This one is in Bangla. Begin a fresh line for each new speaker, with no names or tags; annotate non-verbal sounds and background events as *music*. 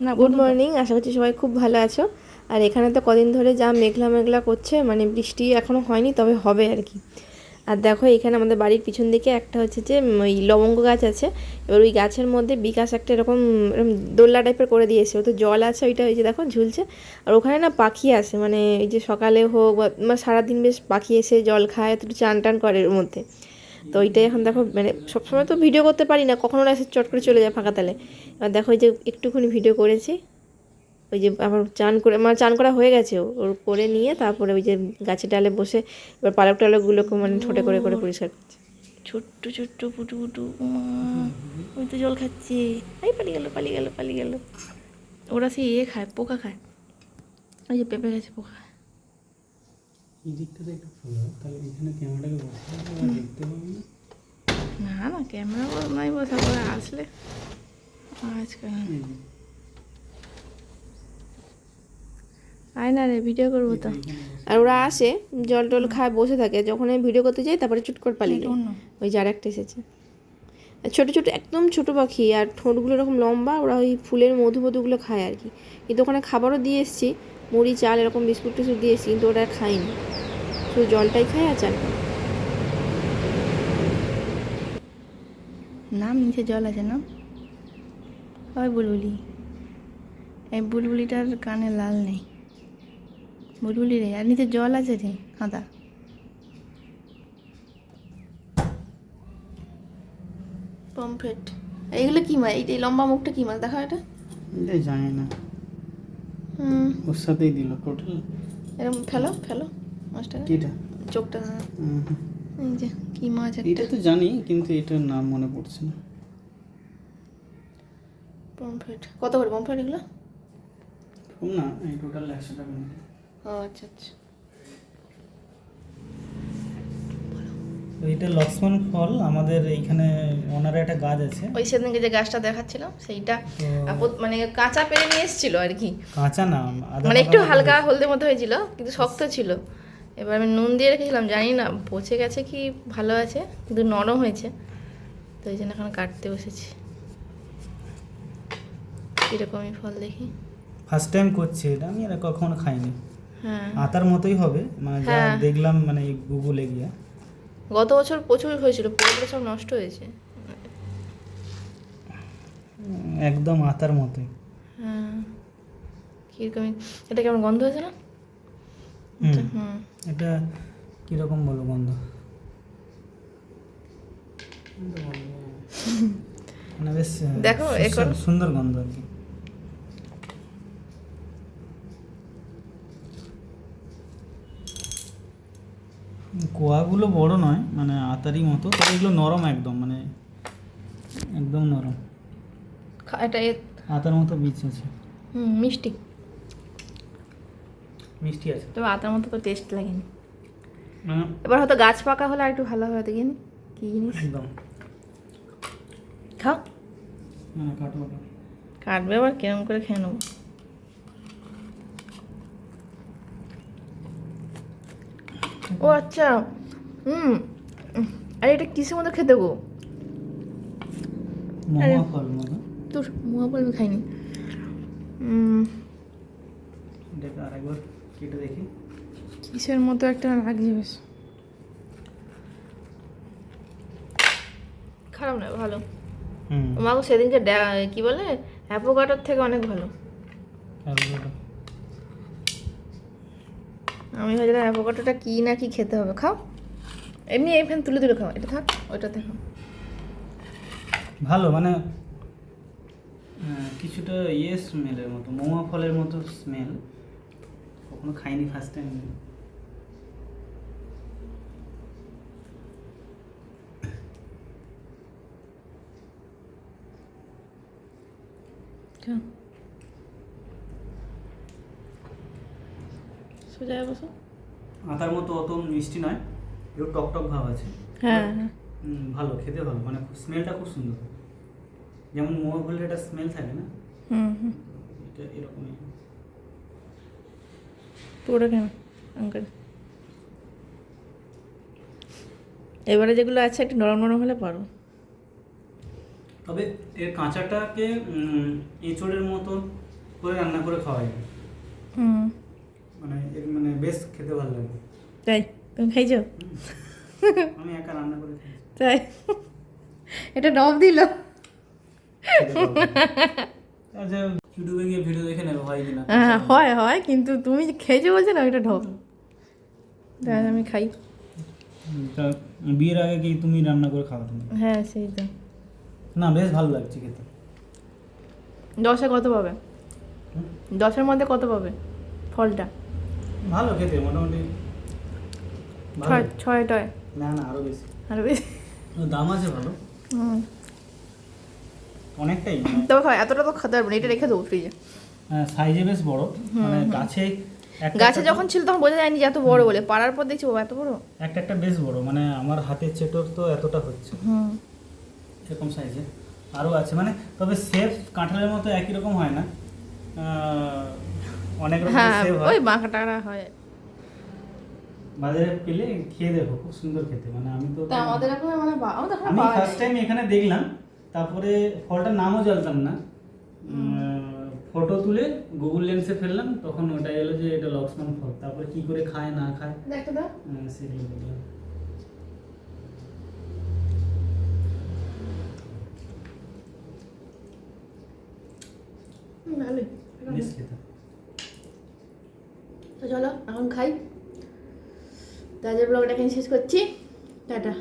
না
গুড মর্নিং আশা করছি সবাই খুব ভালো আছো। আর এখানে তো কদিন ধরে যা মেঘলা মেঘলা করছে মানে বৃষ্টি এখনও হয়নি তবে হবে আর কি। আর দেখো এখানে আমাদের বাড়ির পিছন দিকে একটা হচ্ছে যে ওই লবঙ্গ গাছ আছে। এবার ওই গাছের মধ্যে বিকাশ একটা এরকম এরকম দোল্লা টাইপের করে দিয়েছে। তো জল আছে ওইটা ওই যে দেখো ঝুলছে। আর ওখানে না পাখি আসে মানে এই যে সকালে হোক বা বা সারাদিন বেশ পাখি এসে জল খায় একটু চান টান করে এর মধ্যে। তো ওইটাই এখন দেখো মানে সবসময় তো ভিডিও করতে পারি না, কখনো এসে চট করে চলে যায় ফাঁকা তালে। এবার দেখো ওই যে একটুখানি ভিডিও করেছি, ওই যে আবার চান করে মানে চান করা হয়ে গেছে, ওর করে নিয়ে তারপরে ওই যে গাছের ডালে বসে এবার পালক টালকগুলোকে মানে ঠোঁটে করে করে পরিষ্কার করছে। ছোট্ট ছোট্ট পুটু পুটু ওই তো জল খাচ্ছে। এই পালিয়ে গেল পালিয়ে গেল পালিয়ে গেল। ওরা সেই ইয়ে খায়, পোকা খায়। ওই যে পেঁপে গেছে পোকা।
এই দিকটাতে একটু ফুল তাহলে এখানে ক্যামেরাটাকে বসাতে আর দেখতে পাবো না?
না ক্যামেরা নাই বসা করে আসলে আজকে না।
এই যে,
আয় না রে ভিডিও করব তো। আর ওরা আসে জল টল খায় বসে থাকে যখন আমি ভিডিও করতে যাই তারপরে চুট করে পালিয়ে
অন্য।
ওই যার একটা এসেছে। ছোটো ছোটো, একদম ছোটো পাখি আর ঠোঁটগুলো এরকম লম্বা, ওরা ওই ফুলের মধু মধুগুলো খায় আর কি। কিন্তু ওখানে খাবারও দিয়ে এসেছি, মুড়ি, চাল, এরকম বিস্কুট টিস্কুট দিয়ে এসেছি, কিন্তু ওরা খায়নি। শুধু জলটাই খায় আর চাল
নাম নিচে জল আছে না? ওই বুলবুলি। এই বুলবুলিটার কানে লাল নেই। বুলবুলি রে, আর নিচে জল আছে রে কাঁদা
পমফ্রেট এইগুলো কী মাছ এই লম্বা মুখটা কী মাছ দেখা এটা?
জানি না।
হুম।
ওর সাথেই দিল টোটাল
এরকম ফেলো ফেলো। মাছটা
কিটা?
চোখটা এই যে কী মাছ
এটা তো জানি কিন্তু এটার নাম মনে পড়ছে না।
পমফ্রেট কত করে পমফ্রেট এগুলো?
না এই টোটাল একশো টাকা
ও আচ্ছা আচ্ছা।
এটা লক্ষ্মণ ফল আমাদের এইখানে ওনার একটা গাছ আছে।
ওই সেদিনকে যে গাছটা দেখাচ্ছিলাম সেইটা মানে কাঁচা পেরে নিয়ে এসেছিল আর কি।
কাঁচা না
মানে একটু হালকা হলদে মতো হয়েছিল কিন্তু শক্ত ছিল। এবার আমি নুন দিয়ে রেখেছিলাম জানি না পচে গেছে কি ভালো আছে কিন্তু নরম হয়েছে। তো এই জন্য এখন কাটতে বসেছি। কীরকমই ফল দেখি?
ফার্স্ট টাইম করছি এটা আমি আর কখনো খাইনি।
হ্যাঁ।
আতার মতোই হবে মানে
হ্যাঁ।
দেখলাম মানে গুগলে গিয়ে।
গত বছর প্রচুর হয়েছিল পুরোগুলো সব নষ্ট হয়েছে।
একদম আতার মতোই।
হ্যাঁ কীরকমই। এটা কেমন গন্ধ হয়েছে না?
হুম এটা কীরকম বলো গন্ধ? *laughs* মানে বেশ
দেখো, এখন-
সুন্দর গন্ধ আর কি। কোয়াগুলো বড় নয় মানে আতারি মতো তবে এগুলো নরম একদম মানে একদম নরম।
খা- এটা
আতার মতো বীজ আছে।
হুম মিষ্টি।
মিষ্টি আছে।
তবে আতার মতো তো টেস্ট লাগেনি।
মানে
এবার হয়তো গাছ পাকা হলে আর একটু ভালো হয় দেখিনি কি জিনিস?
একদম।
খাও।
মানে কাটো কাটো
কাটবে আবার কিরম করে খেয়ে নেব। ও আচ্ছা হুম আরে এটা কিসের মতো খেতে গো?
ফল
তোর মুয়া খাইনি।
আরেকবার কেটে দেখি।
কিসের মতো একটা লাগছে বেশ। খারাপ নয় ভালো। মাগো সেদিনকে কি বলে অ্যাভোকাডোর থেকে অনেক ভালো।
অ্যাভোকাডো।
আমি ভাবছিলাম অ্যাভোকাডোটা কী না কি খেতে হবে খাও। এমনি এই ফ্যান তুলে তুলে খাও এটা থাক ওইটাতে খাও।
ভালো মানে কিছুটা ইয়ে স্মেলের মতো মোয়া ফলের মতো স্মেল কখনো খাইনি ফার্স্ট টাইম
খাও সোজা বসো।
আতার মতো অত মিষ্টি নয় একটু টক টক ভাব আছে।
হ্যাঁ হ্যাঁ।
ভালো খেতে ভালো মানে স্মেলটা খুব সুন্দর। যেমন মোয়া ফলের একটা স্মেল থাকে না?
হুম হুম।
এটা এরকমই।
পুরো কেন? আঙ্কেল? এবারে যেগুলো আছে একটু নরম নরম হলে পারো।
তবে এর কাঁচাটাকে এঁচোড়ের মতো করে রান্না করে খাওয়া যায়।
হুম।
মানে এর মানে বেশ খেতে ভালো লাগে।
তাই? তুমি খাইছো?
আমি একা রান্না করে
তাই? এটা ডব দিল।
আচ্ছা ইউটিউবে গিয়ে ভিডিও দেখে নেব হয় কিনা।
হ্যাঁ হয় হয় কিন্তু তুমি খেয়েছো বলছো না ওইটা ঢপ তাই আমি খাই।
তা বিয়ের আগে কি তুমি রান্না করে খাওয়া তুমি
হ্যাঁ সেই তো।
না বেশ ভালো লাগছে খেতে।
দশে কত পাবে? দশের মধ্যে কত পাবে? ফলটা?
ভালো খেতে মোটামুটি
ছয় ছয় টয়
না না আরও বেশি।
আরও বেশি?
দাম আছে ভালো। অনেকটাই।
তবে খাও এতটা তো খেতে পারবে না এটা রেখে দেবো ফ্রিজে
সাইজে বেশ বড়। মানে গাছে একটা
গাছে যখন ছিল তখন বোঝা যায়নি যে এত বড় বলে। পাড়ার পর দেখছি ও এত বড়।
একটা একটা বেশ বড়। মানে আমার হাতের চেটোর তো এতটা হচ্ছে। এরকম সাইজে আরও আছে। মানে তবে সেফ কাঁঠালের মতো একই রকম হয় না। অনেক রকম
হ্যাঁ ওই
হয়।
বাঁকা টাকা হয়।
বাজারে পেলে খেয়ে দেখো খুব সুন্দর খেতে। মানে আমি তো
তা আমাদের এখন মানে আমাদের এখন
আমি ফার্স্ট টাইম এখানে দেখলাম তারপরে ফলটার নামও জানতাম না। ফটো তুলে গুগল লেন্সে ফেললাম তখন ওটাই এলো যে এটা লক্ষ্মণ ফল। তারপরে কি করে খায় না খায়
দেখতে দাও।
সেগুলো দেখলাম।
হুম, ভালোই।
বেশ খেতে।
তো চলো এখন খাই। তাদের ব্লগটা এখানে শেষ করছি। টাটা।